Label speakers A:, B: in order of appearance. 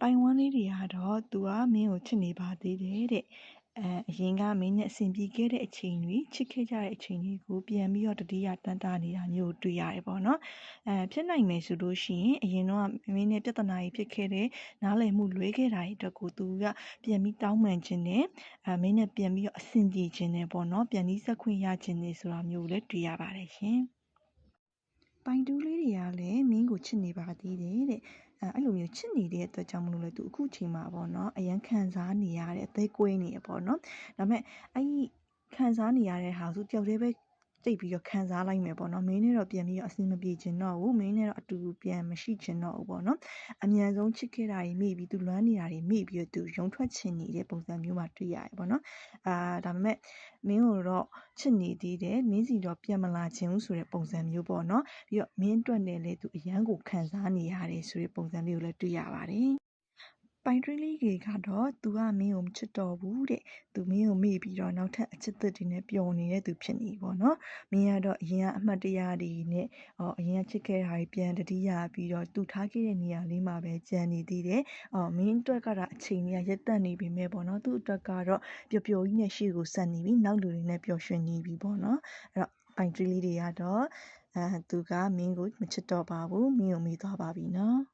A: ပိုင်ဝမ်းလေးတွေကတော့သူကမင်းကိုချစ်နေပါသေးတယ်တဲ့အဲအရင်ကမင်းနဲ့အဆင်ပြေခဲ့တဲ့အချိန်တွေချစ်ခဲ့ကြတဲ့အချိန်တွေကိုပြန်ပြီးတော့တတိယတန်တာနေတာမျိုးကိုတွေ့ရတယ်ပေါ့နော်အဲဖြစ်နိုင်မယ်ဆိုလို့ရှိရင်အရင်တော့မင်းနဲ့ပြဿနာကြီးဖြစ်ခဲ့တဲ့နားလည်မှုလွဲခဲ့တာတွေအတွက်ကိုသူကပြန်ပြီးတောင်းပန်ခြင်းနဲ့အဲမင်းနဲ့ပြန်ပြီးတော့အဆင်ပြေခြင်းနဲ့ပေါ့နော်ပြန်ပြီးဆက်ခွင့်ရခြင်းနဲ့ဆိုတာမျိုးကိုလည်းတွေ့ရပါတယ်ရှင်ပိုင်တူးလေးတွေကလည်းမင်းကိုချစ်နေပါသေးတယ်တဲ့ အဲအဲ့လိုမျိုးချစ်နေတဲ့အတွက်ကြောင့်မလို့လေသူအခုချိန်မှာပေါ့နော်အရန်ခံစားနေရတဲ့အသေးကွေးနေရပေါ့နော်ဒါပေမဲ့အဲ့ဒီခံစားနေရတဲ့ဟာဆိုတယောက်တည်းပဲ တိတ်ပြီးတော့ခံစားလိုက်မယ်ပေါ့နော်မင်းနဲ့တော့ပြန်ပြီးတော့အဆင်မပြေချင်တော့ဘူးမင်းနဲ့တော့အတူပြန်မရှိချင်တော့ဘူးပေါ့နော်အမြန်ဆုံးချစ်ခဲ့တာတွေမိပြီးသူလွမ်းနေတာတွေမိပြီးတော့သူရုံထွက်ချင်နေတဲ့ပုံစံမျိုးမှတွေ့ရတယ်ပေါ့နော်အာဒါပေမဲ့မင်းကိုတော့ချစ်နေသေးတယ်မင်းစီတော့ပြန်မလာချင်ဘူးဆိုတဲ့ပုံစံမျိုးပေါ့နော်ပြီးတော့မင်းအတွက်နဲ့လည်းသူအရန်ကိုခံစားနေရတယ်ဆိုတဲ့ပုံစံလေးကိုလည်းတွေ့ရပါတယ် ပိုင်ထရီလီကေကတော့သူကမင်းကိုမချစ်တော့ဘူးတဲ့သူမင်းကိုမေ့ပြီးတော့ နောက်ထပ်အချစ်သက်တွေနဲ့ပျော်နေတဲ့သူဖြစ်နေပေါ့နော် မင်းကတော့ အရင်ကအမှတ်တရတွေနဲ့အော်အရင်ကချစ်ခဲ့တာတွေပြန်တတိယပြီးတော့သူထားခဲ့တဲ့နေရာလေးမှာပဲကြံနေသေးတယ်အော်မင်းအတွက်ကတော့ အချိန်ကြီးရက်တက်နေပြီမဲ့ပေါ့နော် သူ့အတွက်ကတော့ ပျော်ပျော်ကြီးနဲ့ ရှေ့ကိုဆက်နေပြီ နောက်လူတွေနဲ့ ပျော်ရွှင်နေပြီပေါ့နော် အဲ့တော့ ပိုင်ထရီလီတွေကတော့အဲသူကမင်းကိုမချစ်တော့ပါဘူး မင်းကိုမေ့သွားပါပြီနော်